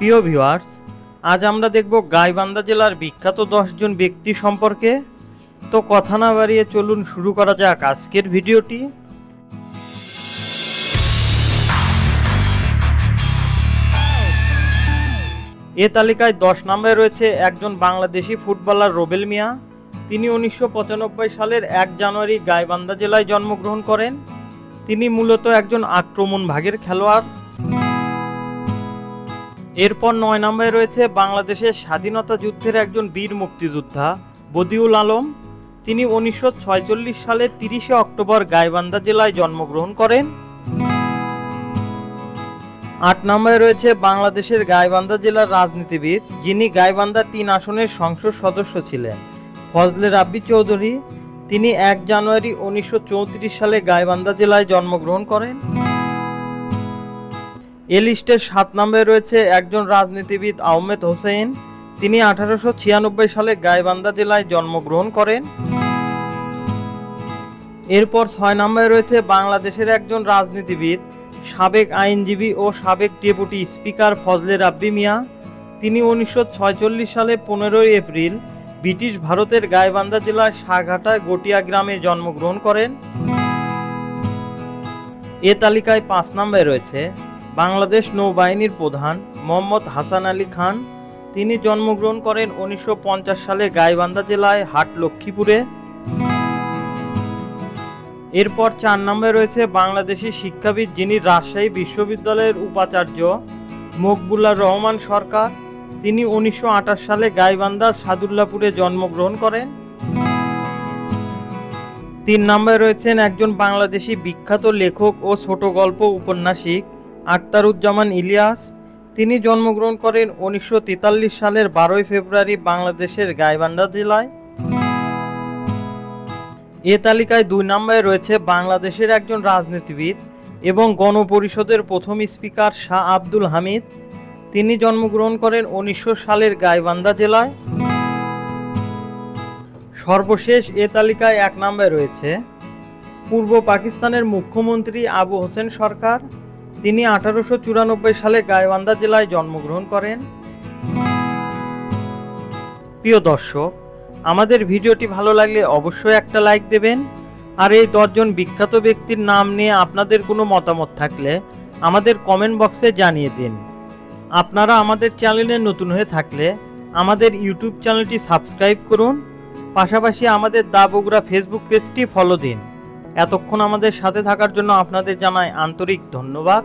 প্রিয় ভিউয়ার্স, আজ আমরা দেখব গাইবান্ধা জেলার বিখ্যাত দশজন ব্যক্তি সম্পর্কে। তো কথা না বাড়িয়ে চলুন শুরু করা যাক আজকের ভিডিওটি। এ তালিকায় দশ নম্বরে রয়েছে একজন বাংলাদেশি ফুটবলার রোবেল মিয়া। তিনি উনিশশো পঁচানব্বই সালের এক জানুয়ারি গাইবান্ধা জেলায় জন্মগ্রহণ করেন। তিনি মূলত একজন আক্রমণ ভাগের খেলোয়াড়। এরপর নয় নম্বরে রয়েছে বাংলাদেশের স্বাধীনতা যুদ্ধের একজন বীর মুক্তিযোদ্ধা, বদিউল আলম। তিনি উনিশশো সালে তিরিশে অক্টোবর গাইবান্ধা জেলায় জন্মগ্রহণ করেন। আট নম্বরে রয়েছে বাংলাদেশের গাইবান্ধা জেলার রাজনীতিবিদ, যিনি গাইবান্ধা তিন আসনের সংসদ সদস্য ছিলেন, ফজলে রাব্বি চৌধুরী। তিনি এক জানুয়ারি উনিশশো চৌত্রিশ সালে গাইবান্ধা জেলায় জন্মগ্রহণ করেন। এ লিস্টের সাত নম্বরে রয়েছে একজন রাজনীতিবিদ, আহমেদ হোসেন তিনি আঠারোশো ছিয়ানব্বই সালে গাইবান্ধা জেলায় জন্মগ্রহণ করেন। এরপর ছয় নম্বরে রয়েছে বাংলাদেশের একজন রাজনীতিবিদ, সাবেক আইনজীবী ও সাবেক ডেপুটি স্পিকার ফজলে রাব্বি মিয়া। তিনি উনিশশো সালে পনেরোই এপ্রিল ব্রিটিশ ভারতের গাইবান্ধা জেলার সাঘাটায় গটিয়া গ্রামে জন্মগ্রহণ করেন। এ তালিকায় পাঁচ নম্বরে রয়েছে বাংলাদেশ নৌবাহিনীর প্রধান মোহাম্মদ হাসান আলী খান। তিনি জন্মগ্রহণ করেন উনিশশো পঞ্চাশ সালে গাইবান্ধা জেলায়, হাট লক্ষ্মীপুরে। এরপর চার নম্বরে রয়েছে বাংলাদেশি শিক্ষাবিদ যিনি রাজশাহী বিশ্ববিদ্যালয়ের উপাচার্য মকবুল্লার রহমান সরকার। তিনি উনিশশো আটাশ সালে গাইবান্ধার সাদুল্লাপুরে জন্মগ্রহণ করেন। তিন নম্বরে রয়েছেন একজন বাংলাদেশি বিখ্যাত লেখক ও ছোট গল্প উপন্যাসিক আখতারুজ্জামান ইলিয়াস। তিনি জন্মগ্রহণ করেন উনিশশো তেতাল্লিশ সালের বারোই ফেব্রুয়ারি বাংলাদেশের গাইবান্ধা জেলায়। এ তালিকায় দুই নম্বরে রয়েছে বাংলাদেশের একজন রাজনীতিবিদ এবং গণপরিষদের প্রথম স্পিকার শাহ আব্দুল হামিদ। তিনি জন্মগ্রহণ করেন উনিশশো সালের গাইবান্ধা জেলায়। সর্বশেষ এ তালিকায় এক নম্বরে রয়েছে পূর্ব পাকিস্তানের মুখ্যমন্ত্রী আবু হোসেন সরকার। তিনি আঠারোশো চুরানব্বই সালে গাইবান্ধা জেলায় জন্মগ্রহণ করেন। প্রিয় দর্শক, আমাদের ভিডিওটি ভালো লাগলে অবশ্যই একটা লাইক দেবেন। আর এই দশজন বিখ্যাত ব্যক্তির নাম নিয়ে আপনাদের কোনো মতামত থাকলে আমাদের কমেন্ট বক্সে জানিয়ে দিন। আপনারা আমাদের চ্যানেলে নতুন হয়ে থাকলে আমাদের ইউটিউব চ্যানেলটি সাবস্ক্রাইব করুন। পাশাপাশি আমাদের দা বগুড়া ফেসবুক পেজটি ফলো দিন। এতক্ষণ আমাদের সাথে থাকার জন্য আপনাদের জানাই আন্তরিক ধন্যবাদ।